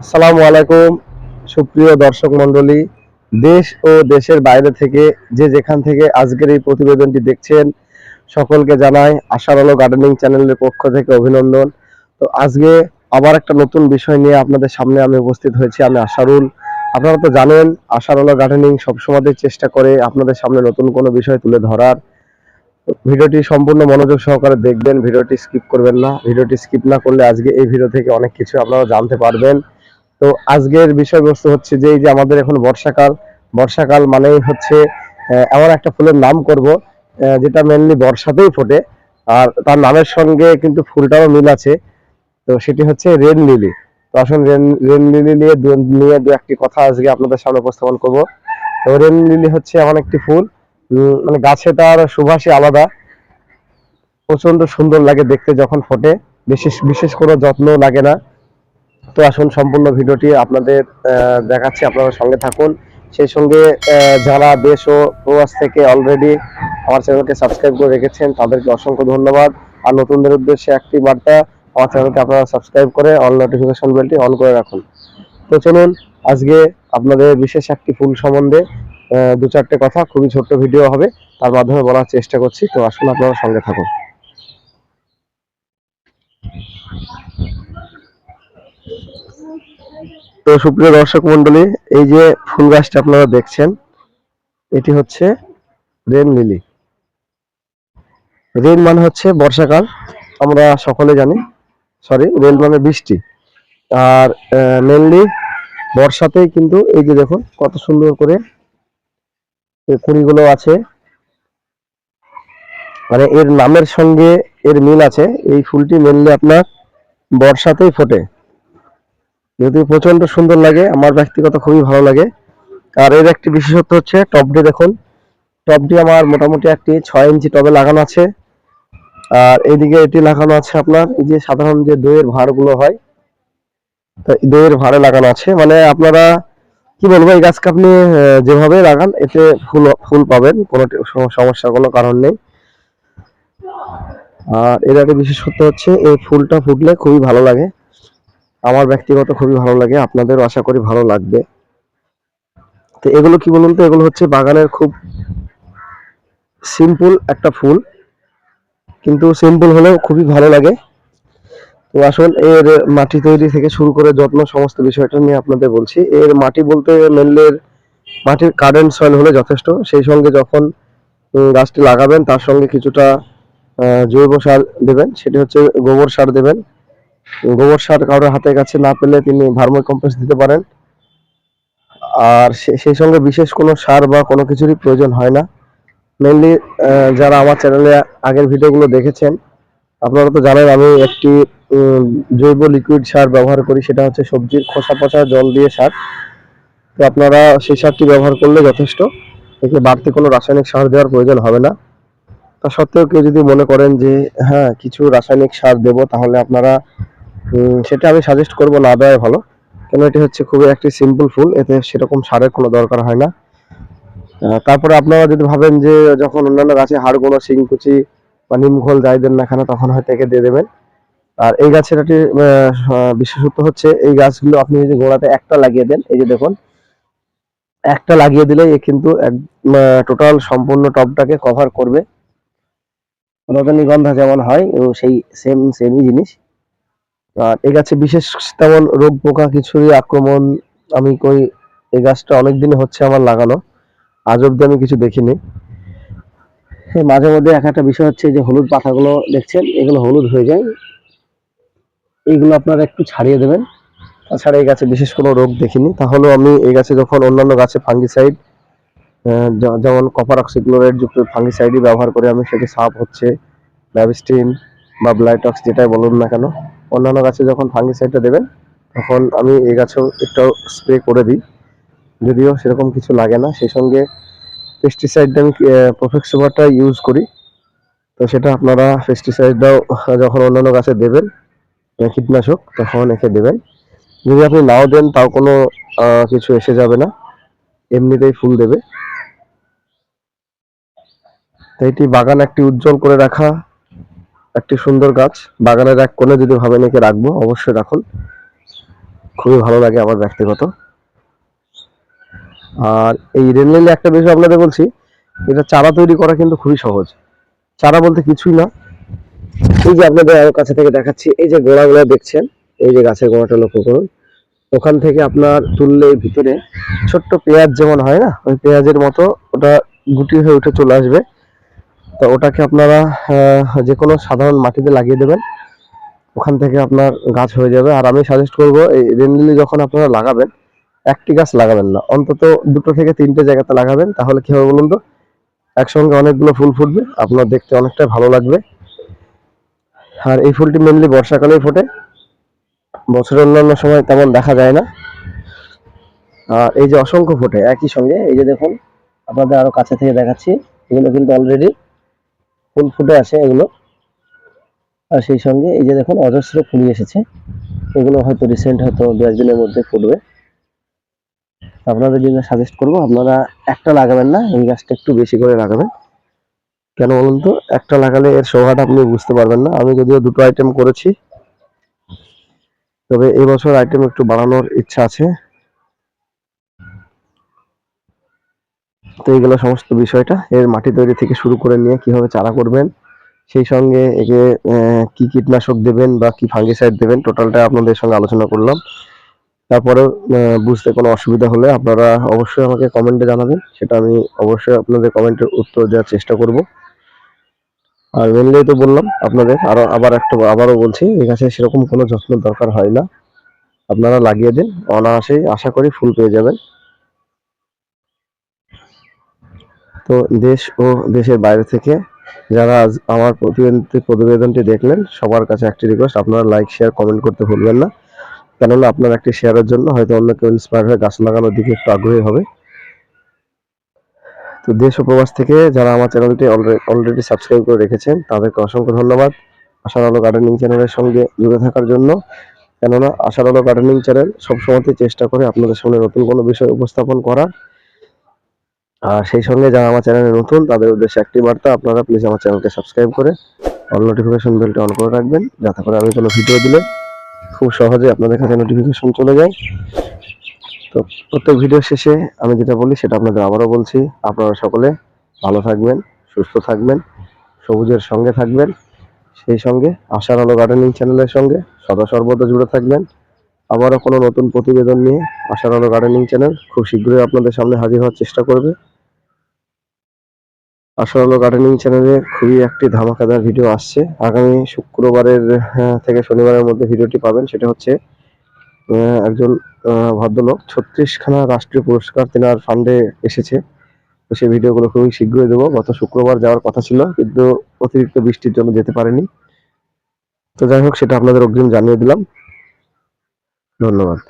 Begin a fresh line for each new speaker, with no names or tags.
আসসালামু আলাইকুম, সুপ্রিয় দর্শক মণ্ডলী। দেশ ও দেশের বাইরে থেকে যে যেখান থেকে আজকের এই প্রতিবেদনটি দেখছেন, সকলকে জানাই আশার আলো গার্ডেনিং চ্যানেলের পক্ষ থেকে অভিনন্দন। তো আজকে আবার একটা নতুন বিষয় নিয়ে আপনাদের সামনে আমি উপস্থিত হয়েছি, আমি আশারুল। আপনারা তো জানেন, আশার আলো গার্ডেনিং সবসময় চেষ্টা করে আপনাদের সামনে নতুন কোনো বিষয় তুলে ধরার। ভিডিওটি সম্পূর্ণ মনোযোগ সহকারে দেখবেন, ভিডিওটি স্কিপ করবেন না। ভিডিওটি স্কিপ না করলে আজকে এই ভিডিও থেকে অনেক কিছু আপনারা জানতে পারবেন। তো আজকের বিষয়বস্তু হচ্ছে যে, এই যে আমাদের এখন বর্ষাকাল বর্ষাকাল মানেই হচ্ছে এমন একটা ফুলের নাম করব যেটা মেনলি বর্ষাতেই ফোটে, আর তার নামের সঙ্গে কিন্তু ফুলটারও মিল আছে। তো সেটি হচ্ছে রেন লিলি। তো আসুন রেন রেন লিলি নিয়ে নিয়ে দু একটি কথা আজকে আপনাদের সামনে উপস্থাপন করব। তো রেন লিলি হচ্ছে এমন একটি ফুল মানে গাছে তার সুবাসই আলাদা। প্রচণ্ড সুন্দর লাগে দেখতে যখন ফোটে, বিশেষ বিশেষ কোনো যত্ন লাগে না। তো আসুন সম্পূর্ণ ভিডিওটি আপনাদের দেখাচ্ছি, আপনারা সঙ্গে থাকুন। সেই সঙ্গে যারা দেশ ও প্রবাস থেকে অলরেডি আমার চ্যানেলকে সাবস্ক্রাইব করে রেখেছেন, তাদেরকে অসংখ্য ধন্যবাদ। আর নতুনদের উদ্দেশ্যে একটি বার্তা, আমার চ্যানেলকে আপনারা সাবস্ক্রাইব করে অল নোটিফিকেশন বেলটি অন করে রাখুন। তো চলুন, আজকে আপনাদের বিশেষ একটি ফুল সম্বন্ধে দু চারটে কথা, খুবই ছোট্ট ভিডিও হবে, তার মাধ্যমে বলার চেষ্টা করছি। তো আসুন আপনারা সঙ্গে থাকুন। তো সুপ্রিয় দর্শক মন্ডলী, এই যে ফুল গাছটা আপনারা দেখছেন, এটি হচ্ছে রেন লিলি। রেন মানে হচ্ছে বর্ষাকাল, আমরা সকলে জানি সরি রেল মানে বৃষ্টি। আর মেনলি বর্ষাতেই কিন্তু এই যে দেখুন, কত সুন্দর করে কুড়িগুলো আছে। মানে এর নামের সঙ্গে এর মিল আছে, এই ফুলটি মেনলি আপনার বর্ষাতেই ফোটে। যদি প্রচণ্ড সুন্দর লাগে, আমার ব্যক্তিগত খুবই ভালো লাগে। আর এর একটি বিশেষত্ব হচ্ছে টবটি দেখুন। টবটি আমার মোটামুটি একটি ছয় ইঞ্চি টবে লাগানো আছে। আর এদিকে এটি লাগানো আছে আপনার, এই যে সাধারণ যে দইয়ের ভাঁড়গুলো হয় দইয়ের ভাঁড়ে লাগানো আছে। মানে আপনারা, কি বলব, এই গাছকে আপনি যেভাবে লাগান, এতে ফুল ফুল পাবেন, কোনো সমস্যার কোনো কারণ নেই। আর এর একটা বিশেষত্ব হচ্ছে, এই ফুলটা ফুটলে খুবই ভালো লাগে। আমার ব্যক্তিগত খুবই ভালো লাগে, আপনাদেরও আশা করি ভালো লাগবে। তো এগুলো কি বলুন তো? এগুলো হচ্ছে বাগানের খুব সিম্পল একটা ফুল, কিন্তু সিম্পল হলেও খুবই ভালো লাগে। তো আসল এর মাটি তৈরি থেকে শুরু করে যত্ন সমস্ত বিষয়টা নিয়ে আপনাদের বলছি। এর মাটি বলতে মেনলি এর মাটির কারেন্ট সয়েল হলে যথেষ্ট, সেই সঙ্গে যখন গাছটি লাগাবেন, তার সঙ্গে কিছুটা জৈব সার দেবেন, সেটি হচ্ছে গোবর সার দেবেন। গোবর সার কারোর হাতের কাছে না পেলে তিনি ভার্মি কম্পোস্ট দিতে পারেন। আর সেই সঙ্গে বিশেষ কোনো সার বা কোনো কিছুরই প্রয়োজন হয় না। মেনলি যারা আমার চ্যানেলে আগের ভিডিওগুলো দেখেছেন, আপনারা তো জানেন আমি একটি জৈব লিকুইড সার ব্যবহার করি, সেটা হচ্ছে সবজির খোসা পচা জল দিয়ে সার। তো আপনারা সেই সারটি ব্যবহার করলে যথেষ্ট। এতে বাড়তি কোনো রাসায়নিক সার দেওয়ার প্রয়োজন হবে না। তা সত্ত্বেও কেউ যদি মনে করেন যে হ্যাঁ কিছু রাসায়নিক সার দেব, তাহলে আপনারা সেটা আমি সাজেস্ট করব না দেওয়াই ভালো। কেন এটি হচ্ছে খুবই একটি সিম্পল ফুল, এতে সেরকম সারের কোনো দরকার হয় না। তারপরে আপনারা যদি ভাবেন যে যখন অন্যান্য গাছে হাড়গুলো শিংকুচি বা নিমঘোল যাই দেন না কেন, তখন হয়তো একে দিয়ে দেবেন। আর এই গাছের একটি বিশেষত্ব হচ্ছে এই গাছগুলো আপনি যদি গোড়াতে একটা লাগিয়ে দেন, এই যে দেখুন, একটা লাগিয়ে দিলে এ কিন্তু টোটাল সম্পূর্ণ টবটাকে কভার করবে। রজনীগন্ধা যেমন হয় সেই সেম সেমই জিনিস। আর এই গাছে বিশেষ তেমন রোগ পোকা কিছুরই আক্রমণ আমি কই এই গাছটা অনেকদিন হচ্ছে আমার লাগানো। আজ অব্দি আমি কিছু দেখিনি। মাঝে মধ্যে এক একটা বিষয় হচ্ছে যে হলুদ পাতাগুলো দেখছেন, এগুলো হলুদ হয়ে যায়। এইগুলো আপনারা একটু ছাড়িয়ে দেবেন। তাছাড়া এই গাছে বিশেষ কোনো রোগ দেখিনি। তাহলেও আমি এই গাছে যখন অন্যান্য গাছে ফাঙ্গিসাইড যেমন কপার অক্সিক্লোরাইড যুক্ত ফাঙ্গিসাইডই ব্যবহার করে আমি, সেটি সাপ হচ্ছে ল্যাবিস্টিন বা ব্লাইটক্স যেটাই বলুন না কেন। অন্যান্য গাছে যখন ফাঙ্গিসাইডটা দেবেন, তখন আমি এই গাছেও একটু স্প্রে করে দিই। যদিও সেরকম কিছু লাগে না, সেই সঙ্গে পেস্টিসাইডটা আমি প্রফেক্ট সুপারটা ইউজ করি। তো সেটা আপনারা পেস্টিসাইডটাও যখন অন্যান্য গাছে দেবেন কীটনাশক, তখন একে দেবেন। যদি আপনি নাও দেন, তাও কোনো কিছু এসে যাবে না। এমনিতেই ফুল দেবে। তো এটি বাগান একটি উজ্জ্বল করে রাখা। একটি সুন্দর গাছ। বাগানের এক কোণে যদি ভাবেন একে রাখব, অবশ্যই রাখুন। খুবই ভালো লাগে আমার ব্যক্তিগত। আর এই লাইনে একটা বিষয় আপনাদের বলছি, এটা চারা তৈরি করা কিন্তু খুবই সহজ। চারা বলতে কিছুই না। এই যে আপনাদের আরও কাছে থেকে দেখাচ্ছি, এই যে গোড়াগুলো দেখছেন, এই যে গাছের গোড়াটা লক্ষ্য করুন। ওখান থেকে আপনার তুললে ভিতরে ছোট্ট পেঁয়াজ যেমন হয় না, ওই পেঁয়াজের মতো ওটা গুটি হয়ে উঠে চলে আসবে। তো ওটাকে আপনারা যে কোনো সাধারণ মাটিতে লাগিয়ে দেবেন, ওখান থেকে আপনার গাছ হয়ে যাবে। আর আমি সাজেস্ট করব, এই রেনলিলি যখন আপনারা লাগাবেন, একটি গাছ লাগাবেন না, অন্তত দুটো থেকে তিনটে জায়গাতে লাগাবেন, তাহলে কী হবে বলুন তো? একসঙ্গে অনেকগুলো ফুল ফুটবে, আপনার দেখতে অনেকটাই ভালো লাগবে। আর এই ফুলটি মেনলি বর্ষাকালেই ফোটে, বছরের অন্যান্য সময় তেমন দেখা যায় না। আর এই যে অসংখ্য ফোটে, একই সঙ্গে, এই যে দেখুন, আপনাদের আরও কাছে থেকে দেখাচ্ছি, এগুলো কিন্তু অলরেডি ফুল ফুটে আছে এগুলো। আর সেই সঙ্গে এই যে দেখুন, অজস্র ফুল এসেছে। এগুলো হয়তো রিসেন্ট হয়তো দু একদিনের মধ্যে ফুটবে। আপনাদের জন্য সাজেস্ট করব, আপনারা একটা লাগাবেন না, এই গাছটা একটু বেশি করে লাগাবেন। কেন বলুন তো, একটা লাগালে এর শোভাটা আপনি বুঝতে পারবেন না। আমি যদিও দুটো আইটেম করেছি, তবে এই বছর আইটেম একটু বাড়ানোর ইচ্ছা আছে। তো এইগুলো সমস্ত বিষয়টা এর মাটি তৈরি থেকে শুরু করে নিয়ে কীভাবে চারা করবেন, সেই সঙ্গে একে কি কীটনাশক দেবেন বা কি ফাঙ্গিসাইড দেবেন টোটালটা আপনাদের সঙ্গে আলোচনা করলাম। তারপরে বুঝতে কোনো অসুবিধা হলে আপনারা অবশ্যই আমাকে কমেন্টে জানাবেন, সেটা আমি অবশ্যই আপনাদের কমেন্টের উত্তর দেওয়ার চেষ্টা করব। আর মেনলি তো বললাম আপনাদের, আরও আবার একটা, আবারও বলছি, এই গাছে সেরকম কোনো যত্ন দরকার হয় না। আপনারা লাগিয়ে দিন, অনায়াসেই আশা করি ফুল পেয়ে যাবেন। তো দেশ ও দেশের বাইরে থেকে যারা আজ আমার প্রতিবেদনটি দেখলেন, সবার কাছে একটি রিকোয়েস্ট আপনারা লাইক শেয়ার কমেন্ট করতে ভুলবেন না। কেননা আপনার একটি শেয়ারের জন্য হয়তো অন্য কেউ ইন্সপায়ার হয়ে গাছ লাগানোর দিকে একটু আগ্রহী হবে। তো দেশ উপবাস থেকে যারা আমার চ্যানেলটি অলরেডি সাবস্ক্রাইব করে রেখেছেন, তাদেরকে অসংখ্য ধন্যবাদ। আশার আলো গার্ডেনিং চ্যানেলের সঙ্গে জুড়ে থাকার জন্য। কেননা আশার আলো গার্ডেনিং চ্যানেল সবসময়তে চেষ্টা করে আপনাদের সামনে নতুন কোনো বিষয় উপস্থাপন করার। আর সেই সঙ্গে যারা আমার চ্যানেলে নতুন, তাদের উদ্দেশ্যে একটি বার্তা, আপনারা প্লিজ আমার চ্যানেলকে সাবস্ক্রাইব করে অল নোটিফিকেশন বেলটা অন করে রাখবেন, যাতে করে আমি কোনো ভিডিও দিলে খুব সহজে আপনাদের কাছে নোটিফিকেশন চলে যায়। তো প্রত্যেক ভিডিও শেষে আমি যেটা বলি, সেটা আপনাদের আবারও বলছি, আপনারা সকলে ভালো থাকবেন, সুস্থ থাকবেন, সবুজের সঙ্গে থাকবেন, সেই সঙ্গে আশার আলো গার্ডেনিং চ্যানেলের সঙ্গে সদা সর্বদা জুড়ে থাকবেন। আবারও কোনো নতুন প্রতিবেদন নিয়ে আশার আলো গার্ডেনিং চ্যানেল খুব শীঘ্রই আপনাদের সামনে হাজির হওয়ার চেষ্টা করবে। আশার আলো গার্ডেনিং চ্যানেলে খুবই একটি ধামাকাদার ভিডিও আসছে। আগামী শুক্রবারের আহ, থেকে শনিবারের মধ্যে ভিডিওটি পাবেন। সেটা হচ্ছে একজন ভদ্রলোক। ছত্রিশখানা রাষ্ট্রীয় পুরস্কার তেনার ফান্ডে এসেছে। তো সেই ভিডিওগুলো খুবই শীঘ্রই দেবো। গত শুক্রবার যাওয়ার কথা ছিল কিন্তু অতিরিক্ত বৃষ্টির জন্য যেতে পারেনি। তো যাই হোক সেটা আপনাদের অগ্রিম জানিয়ে দিলাম। ধন্যবাদ।